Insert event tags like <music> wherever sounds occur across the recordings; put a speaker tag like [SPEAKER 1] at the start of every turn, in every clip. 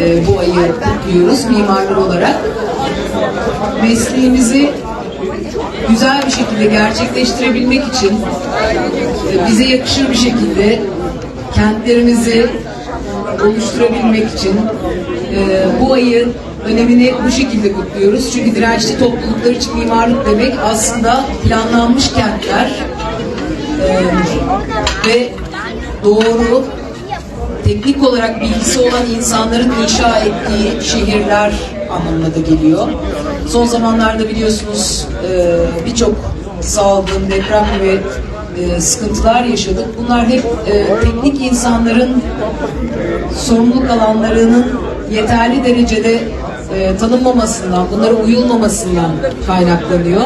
[SPEAKER 1] e, bu ayı kutluyoruz mimarlar olarak. Mesleğimizi güzel bir şekilde gerçekleştirebilmek için e, bize yakışır bir şekilde kentlerimizi oluşturabilmek için e, bu ayın önemini bu şekilde kutluyoruz. Çünkü dirençli topluluklar için mimarlık demek aslında planlanmış kentler e, ve doğru teknik olarak bilgisi olan insanların inşa ettiği şehirler anlamına da geliyor. Son zamanlarda biliyorsunuz e, birçok salgın, deprem gibi e, sıkıntılar yaşadık. Bunlar hep e, teknik insanların sorumluluk alanlarının yeterli derecede tanınmamasından, bunlara uyulmamasından kaynaklanıyor.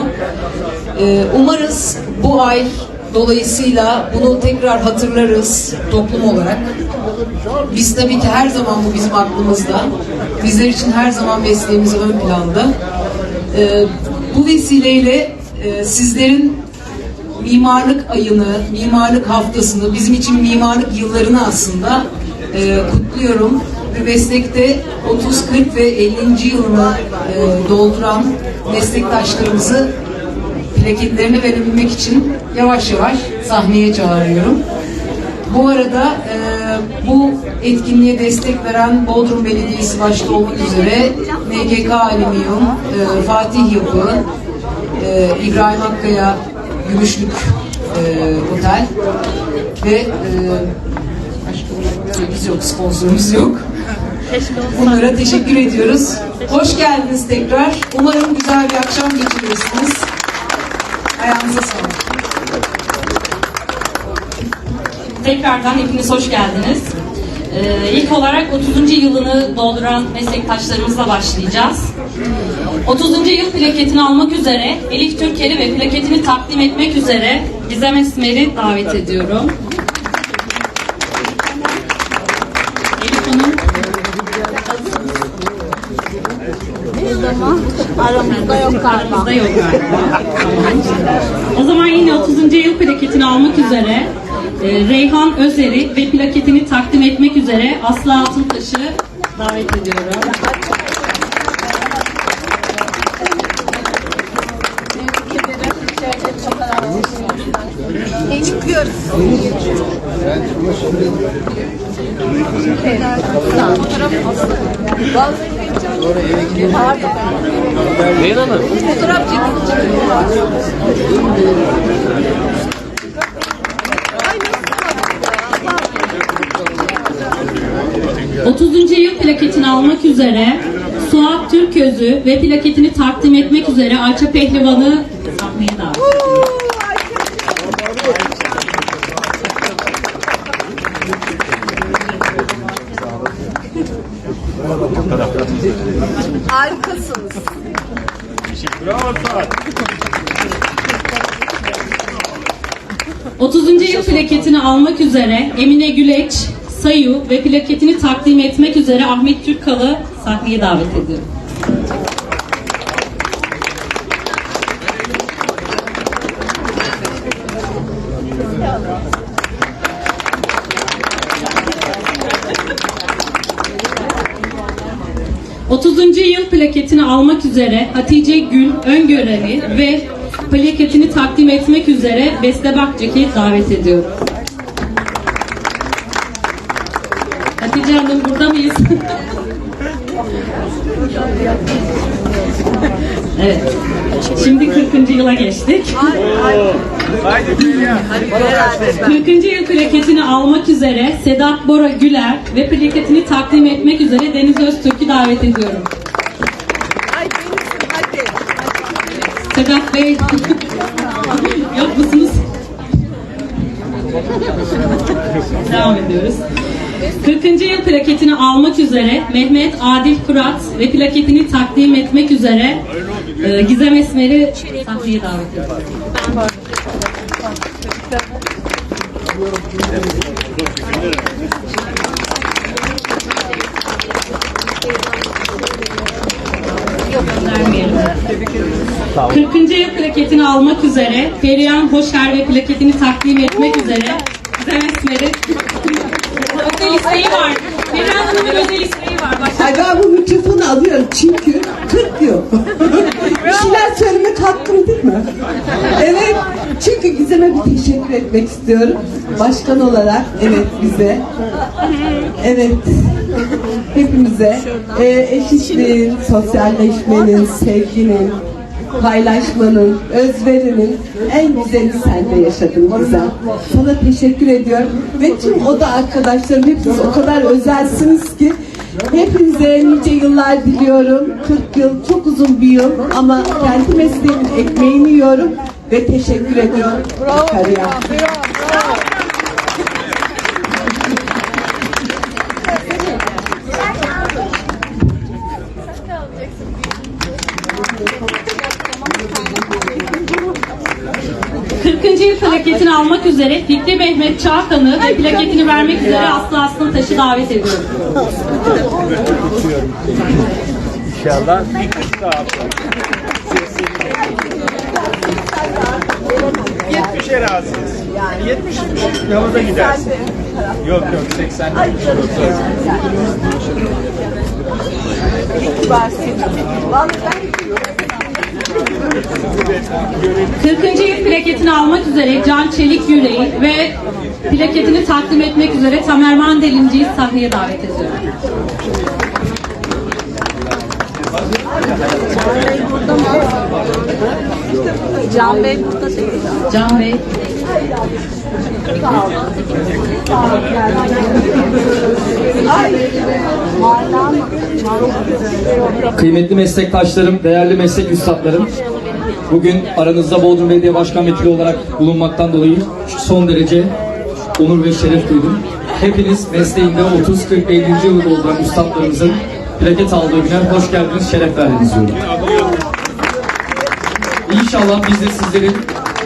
[SPEAKER 1] Umarız bu ay dolayısıyla bunu tekrar hatırlarız toplum olarak. Biz tabii ki her zaman bu bizim aklımızda. Bizler için her zaman mesleğimiz ön planda. E, bu vesileyle e, sizlerin mimarlık ayını, mimarlık haftasını, bizim için mimarlık yıllarını aslında e, kutluyorum. Ve meslekte 30, 40 ve 50. yılını e, dolduran meslektaşlarımızı plaketlerini verebilmek için yavaş yavaş sahneye çağırıyorum. Bu arada e, bu etkinliğe destek veren Bodrum Belediyesi başta olmak üzere MGK Alüminyum, e, Fatih Yapı, e, İbrahim Akkaya Gümüşlük e, Otel ve e, başka biz yok, sponsorumuz yok. Bunlara teşekkür ediyoruz. Hoş geldiniz tekrar. Umarım güzel bir akşam geçirirsiniz. Ayağınıza sağlık.
[SPEAKER 2] Tekrardan hepiniz hoş geldiniz. Ee, ilk olarak 30. yılını dolduran meslektaşlarımızla başlayacağız. 30. yıl plaketini almak üzere Elif Türker'i ve plaketini takdim etmek üzere Gizem Esmer'i davet ediyorum. Elif Hanım
[SPEAKER 3] Aramızda yok galiba.
[SPEAKER 2] aramızda yok galiba. O zaman yine 30. yıl plaketini almak üzere e, Reyhan Özer'i ve plaketini takdim etmek üzere Aslı Altıntaş'ı davet ediyorum.
[SPEAKER 3] Çıkıyoruz? Pardon. Fotoğraf çekilecek.
[SPEAKER 2] 30. yıl plaketini almak üzere Suat Türközü ve plaketini takdim etmek üzere Ayça Pehlivan'ı sahneye davet.
[SPEAKER 3] Harikasınız.
[SPEAKER 4] Bravo Suat.
[SPEAKER 2] 30. yıl plaketini almak üzere Emine Güleç, Sayu ve plaketini takdim etmek üzere Ahmet Türkkal'ı sahneye davet ediyorum. ...30. yıl plaketini almak üzere Hatice Gül Öngöreli ve plaketini takdim etmek üzere Beste Bakçık'ı davet ediyorum. Evet. Şimdi 40. yıla geçtik.
[SPEAKER 4] Haydi Feriha.
[SPEAKER 2] 40. yıl plaketini almak üzere Sedat Bora Güler ve plaketini takdim etmek üzere Deniz Öztürk'ü davet ediyorum. Sedat Bey <laughs> yok musunuz? Devam ediyoruz. 40. yıl plaketini almak üzere Mehmet Adil Kurat ve plaketini takdim etmek üzere e, Gizem Esmer'i sahneye davet ediyorum. Yok göndermeyelim. 40. yıl plaketini almak üzere Perihan Hoşer ve plaketini takdim etmek üzere Gizem Esmer'i özel isteği var. Perihan Hanım'ın özel isteği var.
[SPEAKER 5] Ay ben bu mikrofonu alıyorum çünkü 40 yıl. bir şeyler söylemek hakkım değil mi? Evet. Çünkü Gizem'e bir teşekkür etmek istiyorum. Başkan olarak evet bize. Evet. Hepimize e, eşitliğin, sosyalleşmenin, sevginin, paylaşmanın, özverinin en güzelini sende yaşadım Gizem. Sana teşekkür ediyorum. Ve tüm oda arkadaşlarım hepiniz o kadar özelsiniz ki Hepinize nice yıllar diliyorum. 40 yıl çok uzun bir yıl ama kendi mesleğimin ekmeğini yiyorum ve teşekkür ediyorum. Kariyer.
[SPEAKER 2] Kırkıncı almak üzere Fikri Mehmet Çağkan'ı ve plaketini vermek üzere Aslı Aslı Taş'ı davet ediyorum.
[SPEAKER 3] İnşallah bir kız daha yapalım. 70'e razıyız. 70 yavada gidersin. Yok yok 80.
[SPEAKER 2] Kırkıncı yıl plaketini almak üzere Can Çelik Yüreği ve plaketini takdim etmek üzere Tamer Mandelinci'yi sahneye davet ediyorum.
[SPEAKER 5] Can Bey burada değil.
[SPEAKER 2] Can Bey.
[SPEAKER 6] Kıymetli meslektaşlarım, değerli meslek üstadlarım, bugün aranızda Bodrum Belediye Başkan Vekili olarak bulunmaktan dolayı son derece onur ve şeref duydum. Hepiniz mesleğinde 30, 40, 50. yılı dolduran üstadlarımızın plaket aldığı güne hoş geldiniz, şeref verdiniz diyorum. İnşallah biz de sizlerin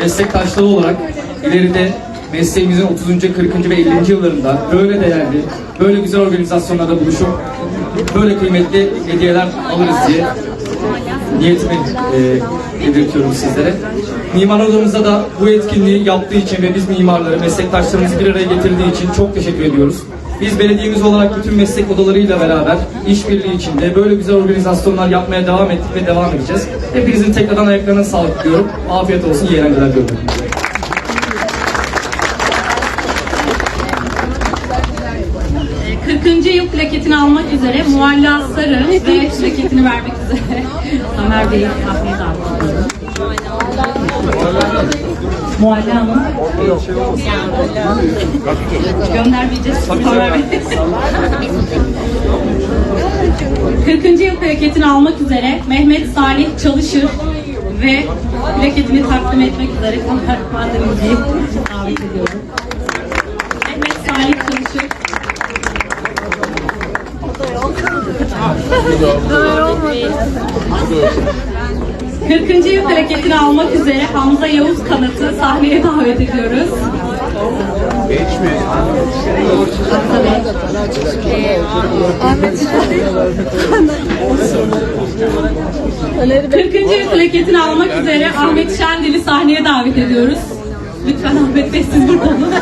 [SPEAKER 6] meslektaşları olarak ileride mesleğimizin 30. 40. ve 50. yıllarında böyle değerli, böyle güzel organizasyonlarda buluşup böyle kıymetli hediyeler alırız diye niyetimi e, belirtiyorum sizlere. Mimar odamıza da bu etkinliği yaptığı için ve biz mimarları, meslektaşlarımızı bir araya getirdiği için çok teşekkür ediyoruz. Biz belediyemiz olarak bütün meslek odalarıyla beraber işbirliği içinde böyle güzel organizasyonlar yapmaya devam ettik ve devam edeceğiz. Hepinizin tekrardan ayaklarına sağlık diyorum. Afiyet olsun, iyi eğlenceler diliyorum.
[SPEAKER 2] 40. yıl plaketini almak üzere Mualla Sarı ve plaketini vermek üzere Tamer Bey'i sahneye davet ediyorum. Mualla Hanım. Göndermeyeceğiz. Tamer Bey. 40. yıl plaketini almak üzere Mehmet Salih Çalışır ve plaketini takdim etmek üzere Pandemi'yi davet ediyorum. Öyle olmadı. 40. yıl hareketini almak üzere Hamza Yavuz kanatı sahneye davet ediyoruz. Geçme. Ahmet 40. yıl plaketini almak üzere Ahmet Şendil'i sahneye davet ediyoruz. Lütfen Ahmet Bey siz burada olun.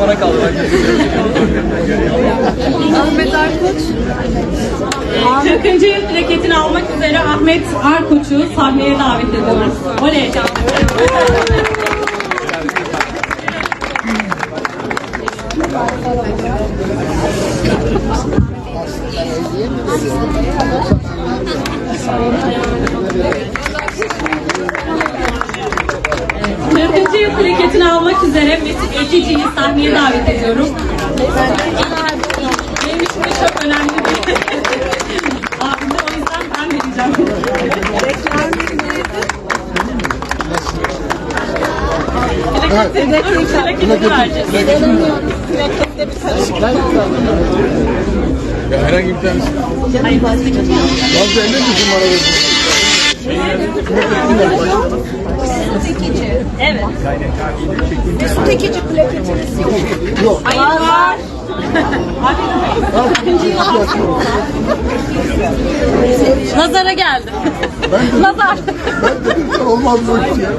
[SPEAKER 6] bana kaldı.
[SPEAKER 5] Ahmet Arkoç.
[SPEAKER 2] 40. yıl plaketini almak üzere Ahmet Arkoç'u sahneye davet ediyoruz. Oley! Kırkıncı yıl plaketini almak üzere Metin Ekici'yi sahneye davet ediyorum. Benim için de çok önemli bir abim de o yüzden ben vereceğim. Plaketi, plaketi vereceğiz.
[SPEAKER 7] Ya herhangi bir tanesi. Fazla emin misin bana
[SPEAKER 2] Evet.
[SPEAKER 5] Mesut Ekici plaketiniz yok.
[SPEAKER 2] Hayır var. Nazara geldi. Nazar.
[SPEAKER 8] Olmaz bu iş ya.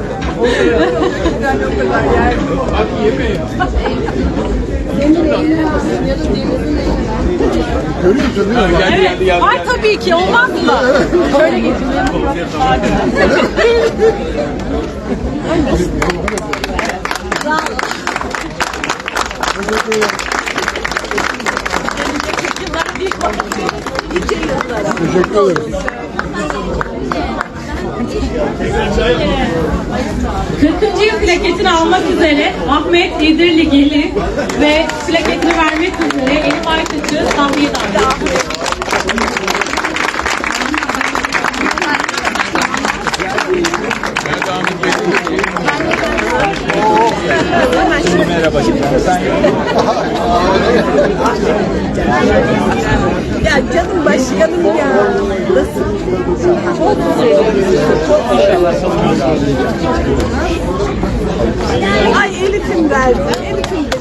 [SPEAKER 8] Görüyorsun değil mi?
[SPEAKER 4] Geldi.
[SPEAKER 2] Var tabii ki olmaz mı? Şöyle geçin.
[SPEAKER 8] Teşekkür ederim.
[SPEAKER 2] 40. yıl plaketini almak üzere Ahmet İdirligili ve plaketini vermek üzere Elif Aytaç'ı sahneye davet ediyoruz.
[SPEAKER 4] Merhaba.
[SPEAKER 3] Ya canım başkanım ya. Nasıl? Çok güzel. Ay Elif'im verdi. Elif'im de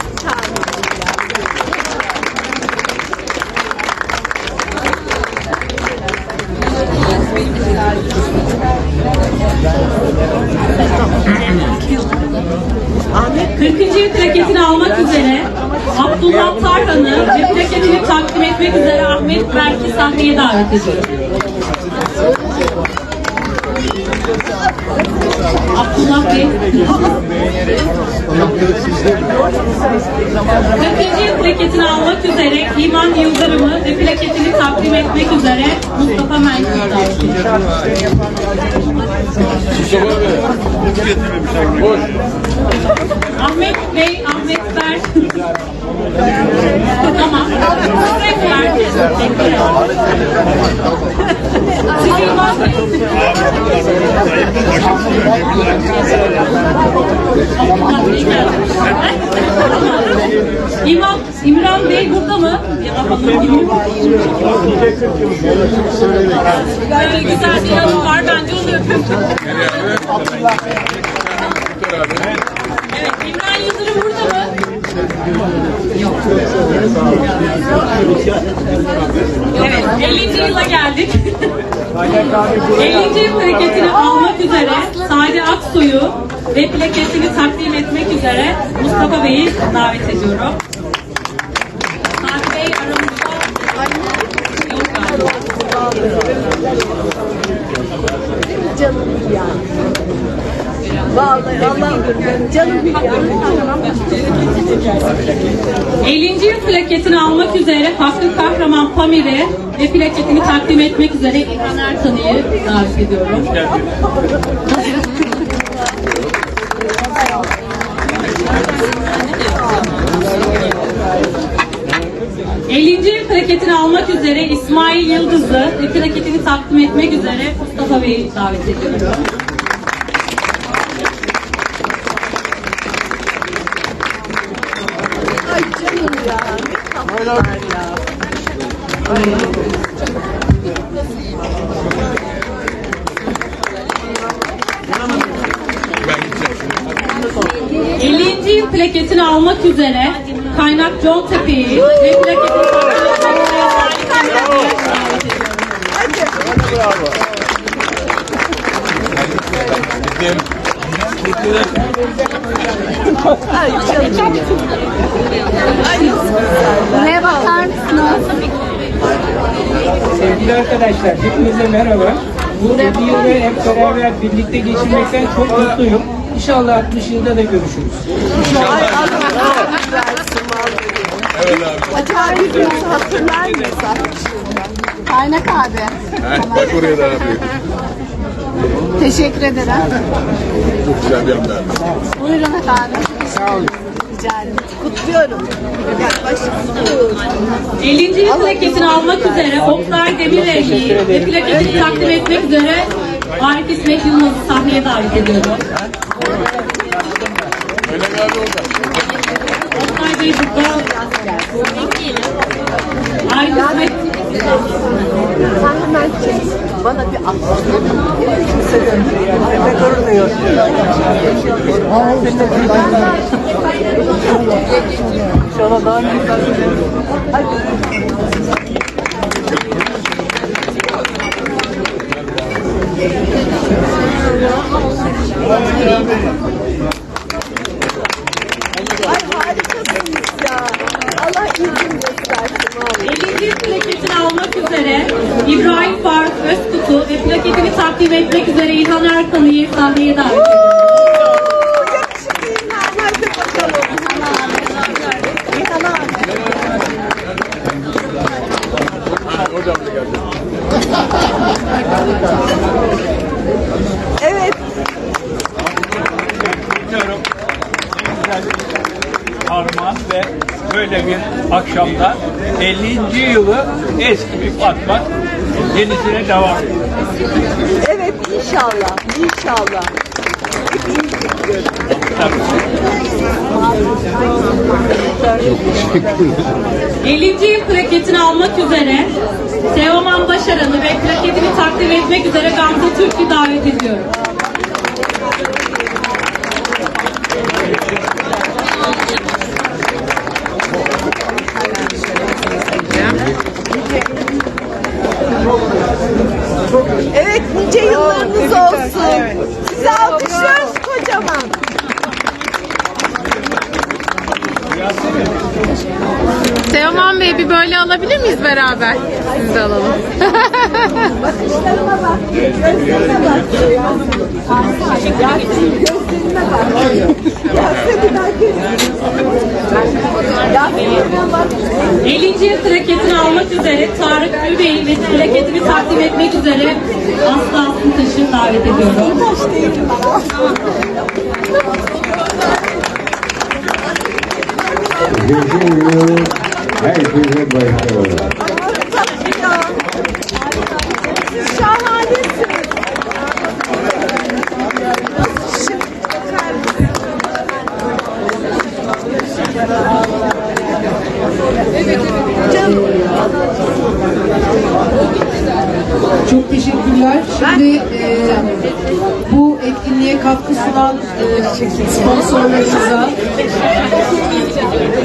[SPEAKER 2] 40. yıl plaketini almak üzere Abdullah Tarhan'ı ve plaketini takdim etmek üzere Ahmet Berk'i sahneye davet ediyorum. Abdullah Bey. 40. yıl plaketini almak üzere İman Yıldırım'ı ve plaketini takdim etmek üzere Mustafa Merkez'i davet ediyorum. Ahmet Bey, Ahmet Berk. Tamam. İmam, İmran Bey burada mı? Böyle güzel bir yanı var. Bence onu öpün. Evet, İmran Yıldırım burada mı? Evet, 50. yıla geldik. 50. yıl plaketini almak üzere Sadi Aksoy'u ve plaketini takdim etmek üzere Mustafa Bey'i davet ediyorum. Sadi Bey aramızda yok galiba.
[SPEAKER 3] Canım ya. Vallahi Allah canım ya.
[SPEAKER 2] 50. yıl plaketini almak üzere Hakkı Kahraman Pamir'e ve plaketini takdim etmek üzere İlhan Ertan'ı davet ediyorum. <laughs> ...50. yıl plaketini almak üzere İsmail Yıldız'ı ve plaketini takdim etmek üzere Mustafa Bey'i davet ediyorum.
[SPEAKER 3] Ay canım ya. Ne tatlılar ya.
[SPEAKER 2] 50. yıl plaketini almak üzere Kaynak John Tepe'yi ve.
[SPEAKER 3] Ay canım
[SPEAKER 9] Buraya bakar?
[SPEAKER 10] Sevgili arkadaşlar, hepinize merhaba. Bu 50 yılı hep beraber birlikte geçirmekten çok mutluyum. İnşallah 60 yılda da görüşürüz.
[SPEAKER 3] Ay Allah rahmet versin vallahi. Acaba birbirimizi hatırlar mıyız?
[SPEAKER 9] Kaynak abi.
[SPEAKER 8] Bak oraya da abi.
[SPEAKER 9] Teşekkür ederim.
[SPEAKER 8] Çok güzel bir haber.
[SPEAKER 9] Buyurun efendim.
[SPEAKER 3] Sağ olun. Rica ederim. Kutluyorum. Yaklaşık
[SPEAKER 2] 50. yıl plaketini almak üzere Oktay Demirel'i ve plaketini takdim etmek üzere Arif İsmet Yılmaz'ı sahneye davet ediyorum. Oktay Bey burada. İsmet
[SPEAKER 3] Sen hemen çek. Bana bir at. Kimse. Hadi. Evet.
[SPEAKER 4] En güzel Armağan ve böyle bir akşamda 50. yılı eski bir Fatma yenisine devam ediyor.
[SPEAKER 3] Evet inşallah. İnşallah. Bekliyorum.
[SPEAKER 4] Tabii.
[SPEAKER 2] 50. yıl plaketini almak üzere Teoman Başaran'ı ve plaketini takdim etmek üzere Gamze Türk'ü davet ediyorum.
[SPEAKER 11] Alabilir miyiz beraber? Siz de alalım.
[SPEAKER 3] Bakışlarıma bak. Gözlerime bak. Yasemin gözlerime bak. Yasemin Yasemin'e bak.
[SPEAKER 2] 50. yıl plaketini almak üzere Tarık Ülbey'i ve plaketini takdim etmek üzere Aslı Aslıtaş'ı davet ediyorum.
[SPEAKER 3] Taş değilim
[SPEAKER 12] Herkese başarılar.
[SPEAKER 3] Nasıl şık bakar mısın? Canım.
[SPEAKER 1] Çok teşekkürler. Şimdi e, bu etkinliğe katkı sunan e, sponsorlarımıza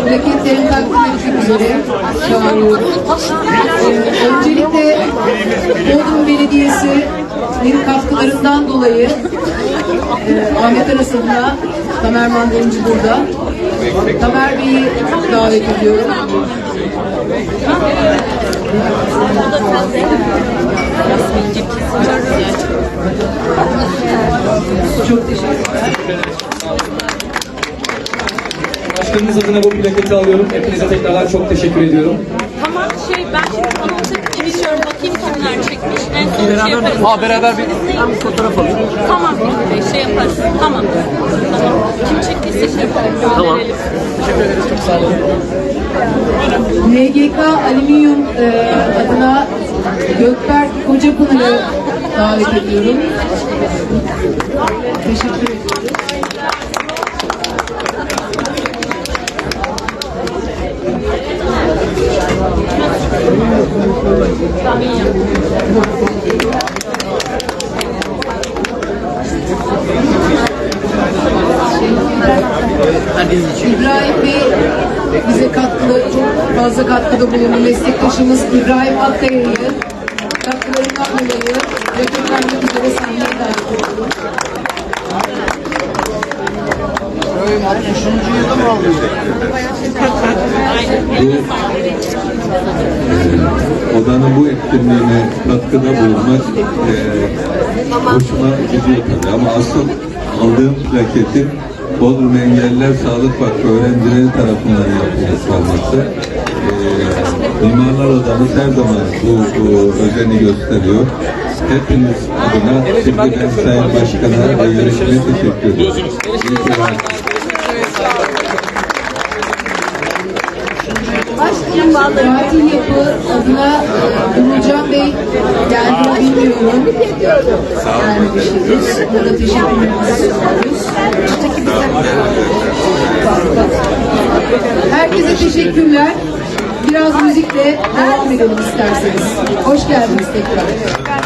[SPEAKER 1] plaketlerini takdim etmek üzere çağırıyorum. Öncelikle Bodrum Belediyesi'nin katkılarından dolayı e, Ahmet arasında Tamer Mandalımcı burada. Tamer Bey'i davet ediyorum. Çok teşekkürler.
[SPEAKER 6] Başkanımız adına bu plaketi alıyorum. Hepinize tekrardan çok teşekkür ediyorum.
[SPEAKER 13] Tamam şey ben şimdi geçiyorum bakayım kimler çekmiş. En son şey yaparız.
[SPEAKER 6] Aa beraber bir fotoğraf alayım.
[SPEAKER 13] Tamam şey yaparız. Tamam. Tamam. Kim çektiyse şey yaparız. Tamam.
[SPEAKER 6] Çok sağ olun.
[SPEAKER 1] NGK Alüminyum e, adına Gökberk Kocapınar'ı davet ediyorum. Teşekkür ederim. İbrahim Bey bize katkıda, çok fazla katkıda bulundu. Meslektaşımız İbrahim Akkaya'yı katkılarından dolayı vermek üzere sahneye davet ediyorum.
[SPEAKER 12] Bu odanın bu etkinliğine katkıda bulunmak e, hoşuma gidiyor tabii. Ama asıl aldığım plaketin Bodrum Engelliler Sağlık Vakfı öğrencileri tarafından yapılmış olması. E, Mimarlar Odamız her zaman bu, bu özeni gösteriyor. Hepiniz adına şimdiden Sayın Başkan'a ve yönetime teşekkür ediyorum.
[SPEAKER 3] Vallahi.
[SPEAKER 1] Tatil yapı adına e, Nurcan Bey geldi mi bilmiyorum. Gelmişiz. Burada teşekkürlerimizi sunuyoruz. Herkese teşekkürler. Biraz müzikle devam edelim isterseniz. Hoş geldiniz tekrar.